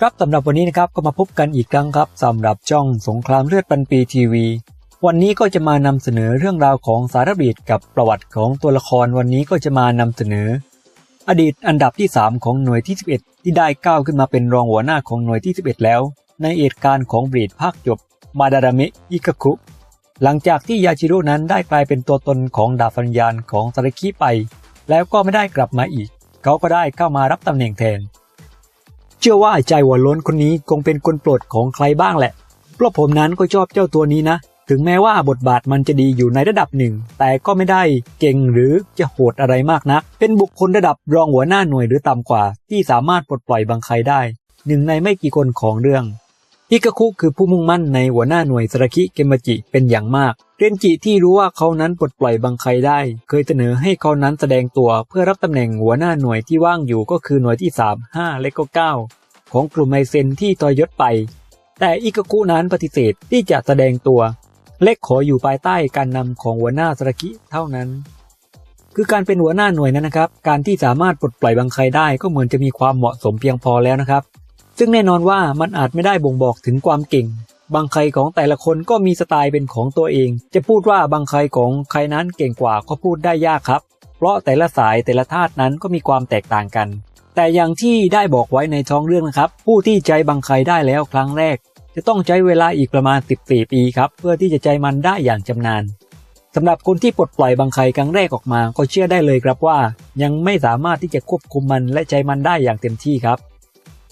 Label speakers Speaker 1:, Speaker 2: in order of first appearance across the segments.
Speaker 1: ครับสำหรับวันนี้นะครับก็มาพบกันอีกครั้งครับสำหรับช่องสงครามเลือดปันปีทีวี วันนี้ก็จะมานำเสนอเรื่องราวของสารบีดกับประวัติของตัวละครวันนี้ก็จะมานำเสนอ อดีตอันดับที่ 3 ของหน่วยที่ 11 ที่ได้ก้าวขึ้นมาเป็นรองหัวหน้าของหน่วยที่ 11 แล้ว ในเหตุการณ์ของบีดภาคจบมาดารามะอิกาคุ หลังจากที่ยาชิโร่นั้นได้กลายเป็นตัวตนของดาบฟันยานของซาริคิไป แล้วก็ไม่ได้กลับมาอีก เขาก็ได้เข้ามารับตำแหน่งแทน ชื่อว่าใจหัวโล้นคนนี้คงเป็นคนโปรดของใครบ้างแหละ เพราะผมนั้นก็ชอบเจ้าตัวนี้นะ ถึงแม้ว่าบทบาทมันจะดีอยู่ในระดับหนึ่ง แต่ก็ไม่ได้เก่งหรือจะโหดอะไรมากนัก เป็นบุคคลระดับรองหัวหน้าหน่วยหรือต่ำกว่า ที่สามารถปลดปล่อยบางใครได้ หนึ่งในไม่กี่คนของเรื่องอิกาคุคือผู้มุ่งมั่นในหัวหน้าหน่วยสราคิเกมจิเป็นอย่างมาก เรนจิที่รู้ว่าเขานั้นปลดปล่อยบางใครได้ เคยเสนอให้เขานั้นแสดงตัวเพื่อรับตำแหน่งหัวหน้าหน่วยที่ว่างอยู่ก็คือหน่วยที่ 3 5 และก็ 9 ของกลุ่มไมเซนที่ทอยยศไป แต่อิกาคุนั้นปฏิเสธที่จะแสดงตัว เล็กขออยู่ภายใต้การนำของหัวหน้าสราคิเท่านั้น คือการเป็นหัวหน้าหน่วยนั้นนะครับ การที่สามารถปลดปล่อยบางใครได้ก็เหมือนจะมีความเหมาะสมเพียงพอแล้วนะครับ ซึ่งแน่นอนว่ามันอาจไม่ได้บ่งบอกถึงความเก่ง บางใครของแต่ละคนก็มีสไตล์เป็นของตัวเอง จะพูดว่าบางใครของใครนั้นเก่งกว่าก็พูดได้ยากครับ เพราะแต่ละสายแต่ละธาตุนั้นก็มีความแตกต่างกัน แต่อย่างที่ได้บอกไว้ในท้องเรื่องนะครับ ผู้ที่ใจบางใครได้แล้วครั้งแรก จะต้องใช้เวลาอีกประมาณ 14 ปีครับ เพื่อที่จะใจมันได้อย่างจำนานสำหรับคนที่ปลดปล่อยบางใครครั้งแรกออกมา ก็เชื่อได้เลยครับว่า ยังไม่สามารถที่จะควบคุมมันและใจมันได้อย่างเต็มที่ครับ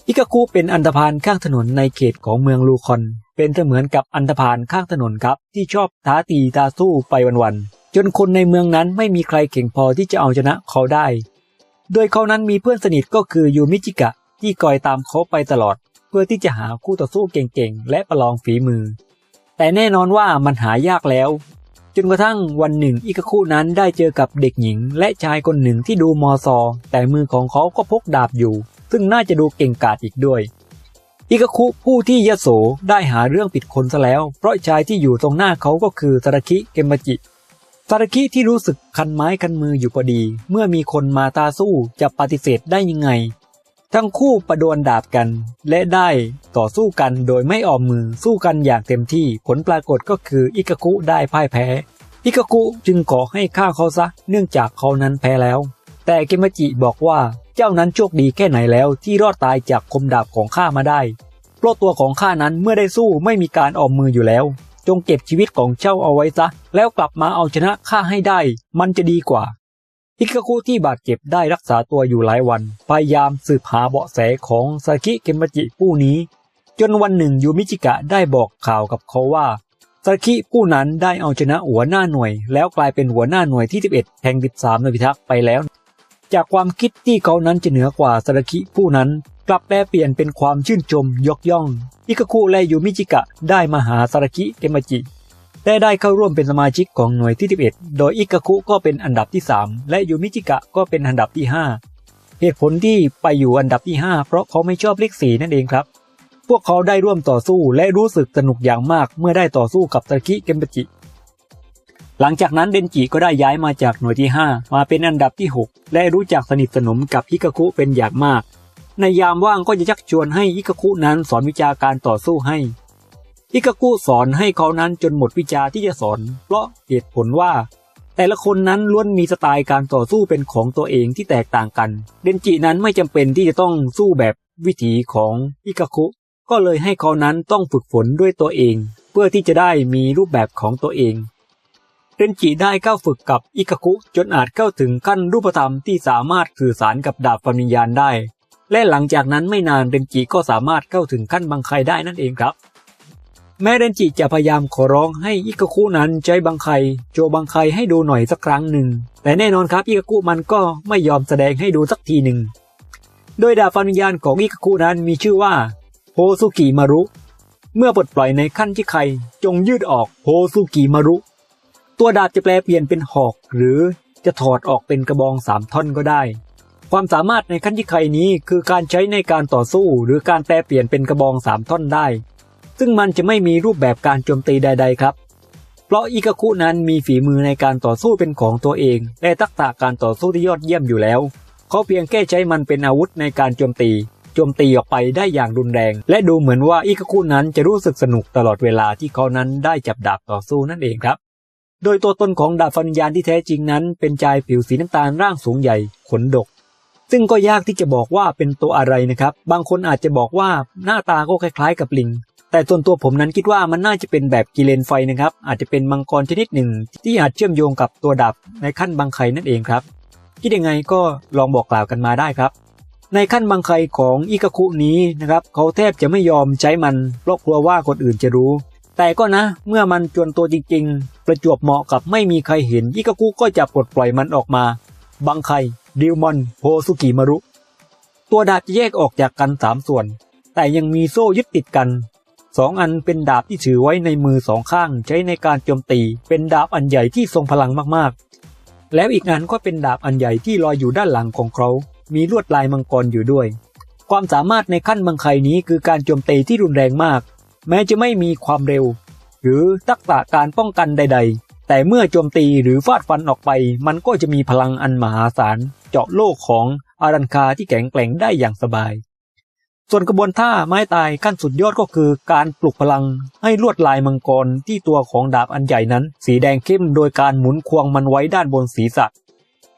Speaker 1: อิกาคุเป็นอันธพาลข้างถนนในเขตของเมืองลูคอน เป็นเสมือนกับอันธพาลข้างถนนครับที่ชอบท้าตีตาสู้ไปวันๆจนคนในเมืองนั้นไม่มีใครเก่งพอที่จะเอาชนะเขาได้ โดยเขานั้นมีเพื่อนสนิทก็คือยูมิจิกะที่คอยตามเขาไปตลอด เพื่อที่จะหาคู่ต่อสู้เก่งๆ และประลองฝีมือ แต่แน่นอนว่ามันหายากแล้ว จนกระทั่งวันหนึ่งอิกาคุนั้นได้เจอกับเด็กหญิง และชายคนหนึ่งที่ดูมอซอ แต่มือของเขาก็พกดาบอยู่ ซึ่งน่าจะดูเก่งกาจอีกด้วย อิกคุผู้ที่ยโสได้หาเรื่องผิดคนซะแล้ว เพราะชายที่อยู่ตรงหน้าเขาก็คือซารคิเกมจิซารคิที่รู้สึกคันไม้คันมืออยู่พอดี เมื่อมีคนมาตาสู้จะปฏิเสธได้ยังไง ทั้งคู่ประดวลดาบกัน และได้ต่อสู้กันโดยไม่ออมมือสู้กันอย่างเต็มที่ผลปรากฏก็คืออิกคุได้พ่ายแพ้อิกคุจึงขอให้ฆ่าเขาซะเนื่องจากเขานั้นแพ้แล้ว แต่เกมจิบอกว่าเจ้านั้นโชคดีแค่ไหนแล้วที่รอดตายจากคมดาบของข้ามาได้ เพราะตัวของข้านั้นเมื่อได้สู้ไม่มีการออมมืออยู่แล้ว จงเก็บชีวิตของเจ้าเอาไว้ซะ แล้วกลับมาเอาชนะข้าให้ได้ มันจะดีกว่าอิกาคุที่บาดเจ็บได้รักษาตัวอยู่หลายวัน พยายามสืบหาเบาะแสของซากิเกมจิผู้นี้ จนวันหนึ่งยูมิจิกะได้บอกข่าวกับเขาว่าซากิผู้นั้นได้เอาชนะหัวหน้าหน่วย แล้วกลายเป็นหัวหน้าหน่วยที่ 11 แห่ง 13หน่วยพิทักษ์ไปแล้ว จากความคิดที่เขานั้นจะเหนือกว่าซากิผู้นั้น กลับแปลเปลี่ยนเป็นความชื่นชมยกย่องอิกาคุและยูมิจิกะได้มาหาซากิเกมจิและได้เข้าร่วมเป็นสมาชิกของหน่วยที่ 11 โดยอิกาคุก็เป็นอันดับที่ 3 และยูมิจิกะก็เป็นอันดับที่ 5 เหตุผลที่ไปอยู่อันดับที่ 5 เพราะเขาไม่ชอบเลขสีนั่นเองครับ พวกเขาได้ร่วมต่อสู้และรู้สึกสนุกอย่างมากเมื่อได้ต่อสู้กับซากิเกมจิ หลังจากนั้นเดนจิก็ได้ย้ายมาจากหน่วยที่ 5 มาเป็นอันดับที่ 6 และรู้จักสนิทสนมกับฮิกาคุเป็นอย่างมาก ในยามว่างก็จะชักชวนให้ฮิกาคุนั้นสอนวิชาการต่อสู้ให้อิกากุสอนให้เขานั้นจนหมดวิชาที่จะสอน เพราะเหตุผลว่า แต่ละคนนั้นล้วนมีสไตล์การต่อสู้เป็นของตัวเองที่แตกต่างกัน เดนจินั้นไม่จำเป็นที่จะต้องสู้แบบวิถีของอิกาคุ ก็เลยให้เขานั้นต้องฝึกฝนด้วยตัวเอง เพื่อที่จะได้มีรูปแบบของตัวเอง เดนจิได้เข้าฝึกกับอิกคุจนอาจเข้าถึงขั้นรูปธรรมที่สามารถสื่อสารกับดาบฟันวิญญาณได้ และหลังจากนั้นไม่นานเดนจิก็สามารถเข้าถึงขั้นบังไคได้นั่นเองครับ แม้เรนจิจะพยายามขอร้องให้อิกคุนั้นใช้บังไคโจบังไคให้ดูหน่อยสักครั้งหนึ่ง แต่แน่นอนครับอิกคุมันก็ไม่ยอมแสดงให้ดูสักทีหนึ่ง โดยดาบฟันวิญญาณของอิกคุนั้นมีชื่อว่าโฮซุกิมารุ เมื่อปลดปล่อยในขั้นที่ใครจงยืดออกโฮซุกิมารุ ตัวดาบจะแปลเปลี่ยนเป็นหอก หรือจะถอดออกเป็นกระบองสามท่อนก็ได้ ความสามารถในขั้นที่ใคนี้คือการใช้ในการต่อสู้หรือการแปลเปลี่ยนเป็นกระบองสามท่อนได้ ซึ่งมันจะไม่มีรูปแบบการโจมตีใด ๆ ครับ เพราะอิกาคุนั้นมีฝีมือในการต่อสู้เป็นของตัวเอง และทักษะการต่อสู้ที่ยอดเยี่ยมอยู่แล้ว เขาเพียงแค่ใช้มันเป็นอาวุธในการโจมตีโจมตีออกไปได้อย่างรุนแรง และดูเหมือนว่าอิกาคุนั้นจะรู้สึกสนุกตลอดเวลาที่เขานั้นได้จับดาบต่อสู้นั่นเองครับ โดยตัวตนของดาบฟันยานที่แท้จริงนั้น เป็นชายผิวสีน้ำตาลร่างสูงใหญ่ ขนดก ซึ่งก็ยากที่จะบอกว่าเป็นตัวอะไรนะครับ บางคนอาจจะบอกว่าหน้าตาก็คล้ายๆกับลิง แต่ส่วนตัวผมนั้นคิดว่ามันน่าจะเป็นแบบกิเลนไฟนะครับ อาจจะเป็นมังกรชนิดหนึ่ง ที่อาจเชื่อมโยงกับตัวดาบในขั้นบางไคนั่นเองครับ คิดยังไงก็ลองบอกกล่าวกันมาได้ครับในขั้นบางไคของอิกาคุนี้นะครับเขาแทบจะไม่ยอมใช้มันเพราะกลัวว่าคนอื่นจะรู้ แต่ก็นะ เมื่อมันจวนตัวจริงๆ ประจวบเหมาะกับไม่มีใครเห็นอิกาคุก็จะปลดปล่อยมันออกมาบางไคดิวมอนโพสุกิมารุ ตัวดาบจะแยกออกจากกันสามส่วน แต่ยังมีโซ่ยึดติดกันสองอันเป็นดาบที่ถือไว้ในมือสองข้างใช้ในการโจมตี เป็นดาบอันใหญ่ที่ทรงพลังมากๆ แล้วอีกอันก็เป็นดาบอันใหญ่ที่ลอยอยู่ด้านหลังของเขามีลวดลายมังกรอยู่ด้วย ความสามารถในขั้นบังไคนี้คือการโจมตีที่รุนแรงมาก แม้จะไม่มีความเร็ว หรือทักษะการป้องกันใด ๆ แต่เมื่อโจมตีหรือฟาดฟันออกไป มันก็จะมีพลังอันมหาศาลเจาะโลกของอารันคาที่แข็งแกร่งได้อย่างสบาย ส่วนกระบวนท่าไม้ตายขั้นสุดยอดก็คือการปลุกพลังให้ลวดลายมังกรที่ตัวของดาบอันใหญ่นั้น สีแดงเข้มโดยการหมุนควงมันไว้ด้านบนศีรษะ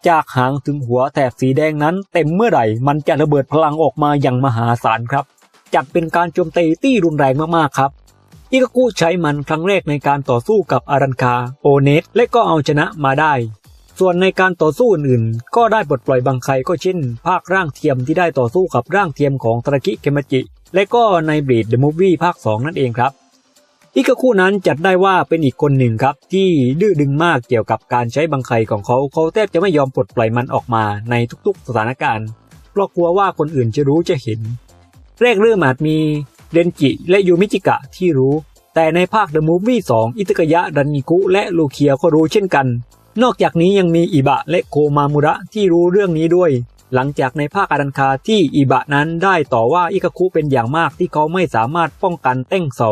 Speaker 1: จากหางถึงหัวแถบสีแดงนั้นเต็มเมื่อไหร่ มันจะระเบิดพลังออกมาอย่างมหาศาลครับ จัดเป็นการโจมตีที่รุนแรงมากๆครับอิกากุใช้มันครั้งแรกในการต่อสู้กับอารันคาโอเนสและก็เอาชนะมาได้ ส่วนในการต่อสู้อื่นๆ ก็ได้ปลดปล่อยบางใครก็เช่น ภาคร่างเทียมที่ได้ต่อสู้กับร่างเทียมของตะกิเคมจิ และก็ในบรีดเดอะมูฟวี่ภาค 2 นั่นเองครับอิกาคุนั้นจัดได้ว่าเป็นอีกคนหนึ่งครับ ที่ดื้อดึงมากเกี่ยวกับการใช้บังไคของเขาเขาแทบจะไม่ยอมปลดปล่อยมันออกมาในทุกๆ สถานการณ์เพราะกลัวว่าคนอื่นจะรู้จะเห็น แรกเริ่มอาจมีเรนจิและยูมิจิกะที่รู้ แต่ในภาค The Movie 2 อิตกยะดันนิกุ และลูเคียก็รู้เช่นกัน นอกจากนี้ยังมีอิบะและโคมามุระที่รู้เรื่องนี้ด้วย หลังจากในภาคอารันคาที่อิบะนั้นได้ต่อว่าอิกคุเป็นอย่างมากที่เขาไม่สามารถป้องกันเต้งเสา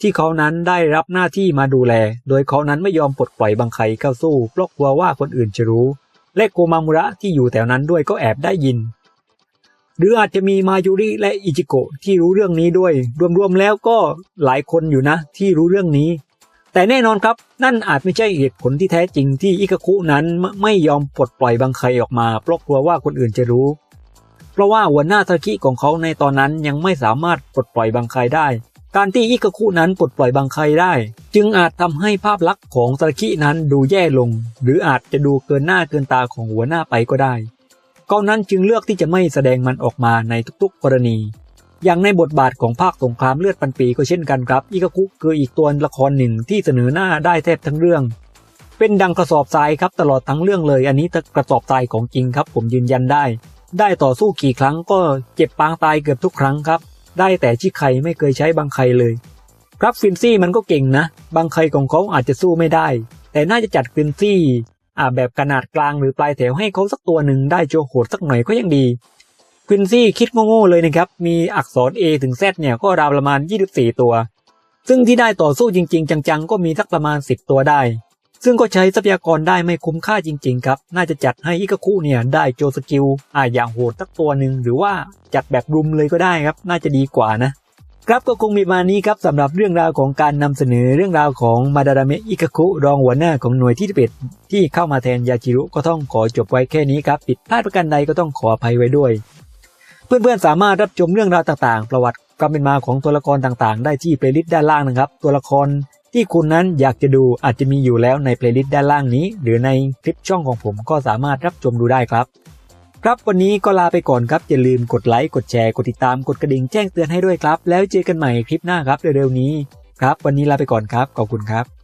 Speaker 1: ที่เขานั้นได้รับหน้าที่มาดูแล โดยเขานั้นไม่ยอมปลดปล่อยบังไคเข้าสู้เพราะกลัวว่าคนอื่นจะรู้ และโกมามุระที่อยู่แถวนั้นด้วยก็แอบได้ยิน หรืออาจจะมีมายุริและอิจิโกะที่รู้เรื่องนี้ด้วย รวมๆแล้วก็หลายคนอยู่นะ ที่รู้เรื่องนี้ แต่แน่นอนครับ นั่นอาจไม่ใช่เหตุผลที่แท้จริงที่อิกาคุนั้นไม่ยอมปลดปล่อยบังไครออกมาเพราะกลัวว่าคนอื่นจะรู้ เพราะว่าหัวหน้าทาคิของเขาในตอนนั้นยังไม่สามารถปลดปล่อยบังไครได้ การที่อิกาคุนั้นปลดปล่อยบังไครได้ จึงอาจทำให้ภาพลักษณ์ของทาคินั้นดูแย่ลง หรืออาจจะดูเกินหน้าเกินตาของหัวหน้าไปก็ได้ เขานั้นจึงเลือกที่จะไม่แสดงมันออกมาในทุกๆ กรณี อย่างในบทบาทของภาคสงครามเลือดปันปีก็เช่นกันครับอิกาคุคืออีกตัวละครหนึ่งที่เสนอหน้าได้แทบทั้งเรื่อง เป็นดังกระสอบทรายครับตลอดทั้งเรื่องเลย อันนี้กระสอบทรายของจริงครับ ผมยืนยันได้ ได้ต่อสู้กี่ครั้งก็เจ็บปางตายเกือบทุกครั้งครับ ได้แต่ชิไคไม่เคยใช้บางไคเลยครับฟินซี่มันก็เก่งนะ บางไคของเขาอาจจะสู้ไม่ได้ แต่น่าจะจัดฟินซี่ อ่าแบบขนาดกลางหรือปลายแถวให้เขาสักตัวหนึ่งได้โจโหดสักหน่อยก็ยังดีควินซี่คิดโง่ๆเลยนะครับ มีอักษร A ถึง Z เนี่ยก็ราวประมาณ 24 ตัว ซึ่งที่ได้ต่อสู้จริง ๆ จังๆ ก็มีสักประมาณ 10 ตัวได้ ซึ่งก็ใช้ทรัพยากรได้ไม่คุ้มค่าจริง ๆ ครับ น่าจะจัดให้อิกาคุเนี่ยได้โจสกิลอ่าอย่างโหดสักตัวหนึ่งหรือว่าจัดแบบรุมเลยก็ได้ครับ น่าจะดีกว่านะ ครับก็คงมีมานี้ครับสำหรับเรื่องราวของการนำเสนอเรื่องราวของมาดาราเมะอิกาคุรองหัวหน้าของหน่วยที่11ที่เข้ามาแทนยาจิรุก็ต้องขอจบไว้แค่นี้ครับผิดพลาดประการใดก็ต้องขออภัยไว้ด้วย เพื่อนๆสามารถรับชมเรื่องราวต่างๆ ประวัติความเป็นมาของตัวละครต่างๆ ได้ที่เพลย์ลิสต์ด้านล่างนะครับ ตัวละครที่คุณนั้นอยากจะดูอาจจะมีอยู่แล้วในเพลย์ลิสต์ด้านล่างนี้ หรือในคลิปช่องของผมก็สามารถรับชมดูได้ครับ ครับวันนี้ก็ลาไปก่อนครับ อย่าลืมกดไลค์ กดแชร์ กดติดตาม กดกระดิ่งแจ้งเตือนให้ด้วยครับ แล้วเจอกันใหม่คลิปหน้าครับเร็วๆนี้ ครับ วันนี้ลาไปก่อนครับ ขอบคุณครับ